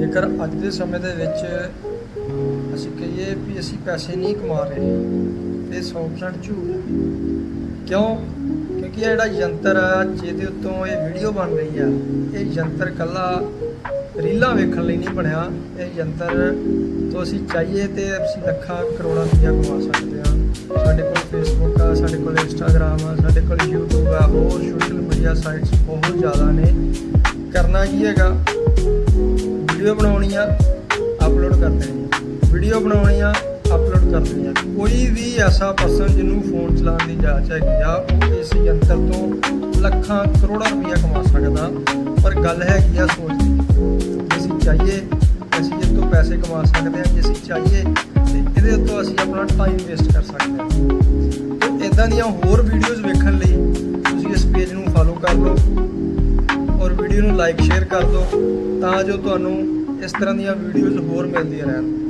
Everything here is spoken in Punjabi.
ਜੇਕਰ ਅੱਜ ਦੇ ਸਮੇਂ ਦੇ ਵਿੱਚ ਅਸੀਂ ਕਹੀਏ ਵੀ ਅਸੀਂ ਪੈਸੇ ਨਹੀਂ ਕਮਾ ਰਹੇ ਤੇ 100% ਝੂਠ ਕਿਉਂ? ਕਿਉਂਕਿ ਇਹ ਜਿਹੜਾ ਯੰਤਰ ਆ, ਜਿਹਦੇ ਉੱਤੋਂ ਇਹ ਵੀਡੀਓ ਬਣ ਰਹੀ ਆ, ਇਹ ਯੰਤਰ ਕੱਲਾ ਰੀਲਾਂ ਵੇਖਣ ਲਈ ਨਹੀਂ ਬਣਿਆ। ਇਹ ਯੰਤਰ ਤੋਂ ਅਸੀਂ ਚਾਹੀਏ ਤੇ ਅਸੀਂ ਲੱਖਾਂ ਕਰੋੜਾਂ ਰੁਪਈਆ ਕਮਾ ਸਕਦੇ ਹਾਂ। ਸਾਡੇ ਕੋਲ ਫੇਸਬੁੱਕ ਆ, ਸਾਡੇ ਕੋਲ ਇੰਸਟਾਗ੍ਰam ਆ, ਸਾਡੇ ਕੋਲ YouTube ਆ, ਹੋਰ ਸੋਸ਼ਲ ਮੀਡੀਆ ਸਾਈਟਸ ਬਹੁਤ ਜ਼ਿਆਦਾ ਨੇ। ਕਰਨਾ ਕੀ ਹੈਗਾ? ਵੀਡੀਓ ਬਣਾਉਣੀ ਆ ਅਪਲੋਡ ਕਰ ਦੇਣੀ ਆ। ਵੀਡੀਓ ਬਣਾਉਣੀ ਆ ਅਪਲੋਡ ਕਰ ਦੇਣੀ ਆ। ਕੋਈ ਵੀ ਐਸਾ ਪਰਸਨ ਜਿਹਨੂੰ ਫੋਨ ਚਲਾਉਣ ਦੀ ਜਾਚ ਹੈਗੀ ਆ, ਉਹ ਇਸ ਯੰਤਰ ਤੋਂ ਲੱਖਾਂ ਕਰੋੜਾਂ ਰੁਪਈਆ ਕਮਾ ਸਕਦਾ। ਪਰ ਗੱਲ ਹੈਗੀ ਆ ਸੋਚ ਦੀ। ਅਸੀਂ ਚਾਹੀਏ, ਅਸੀਂ ਇਹ ਤੋਂ ਪੈਸੇ ਕਮਾ ਸਕਦੇ ਹਾਂ ਜੇ ਅਸੀਂ ਚਾਹੀਏ, ਤੇ ਇਹਦੇ ਉੱਤੋਂ ਅਸੀਂ ਆਪਣਾ ਟਾਈਮ ਵੇਸਟ ਕਰ ਸਕਦੇ ਹਾਂ ਤੇ ਇਦਾਂ ਦੀਆਂ ਹੋਰ ਵੀਡੀਓਜ਼ ਵੇਖਣ ਲਈ ਵੀਡੀਓ ਨੂੰ ਲਾਈਕ ਸ਼ੇਅਰ ਕਰ ਦਿਓ ਤਾਂ ਜੋ ਤੁਹਾਨੂੰ ਇਸ ਤਰ੍ਹਾਂ ਦੀਆਂ ਵੀਡੀਓਜ਼ ਹੋਰ ਮਿਲਦੀਆਂ ਰਹਿਣ।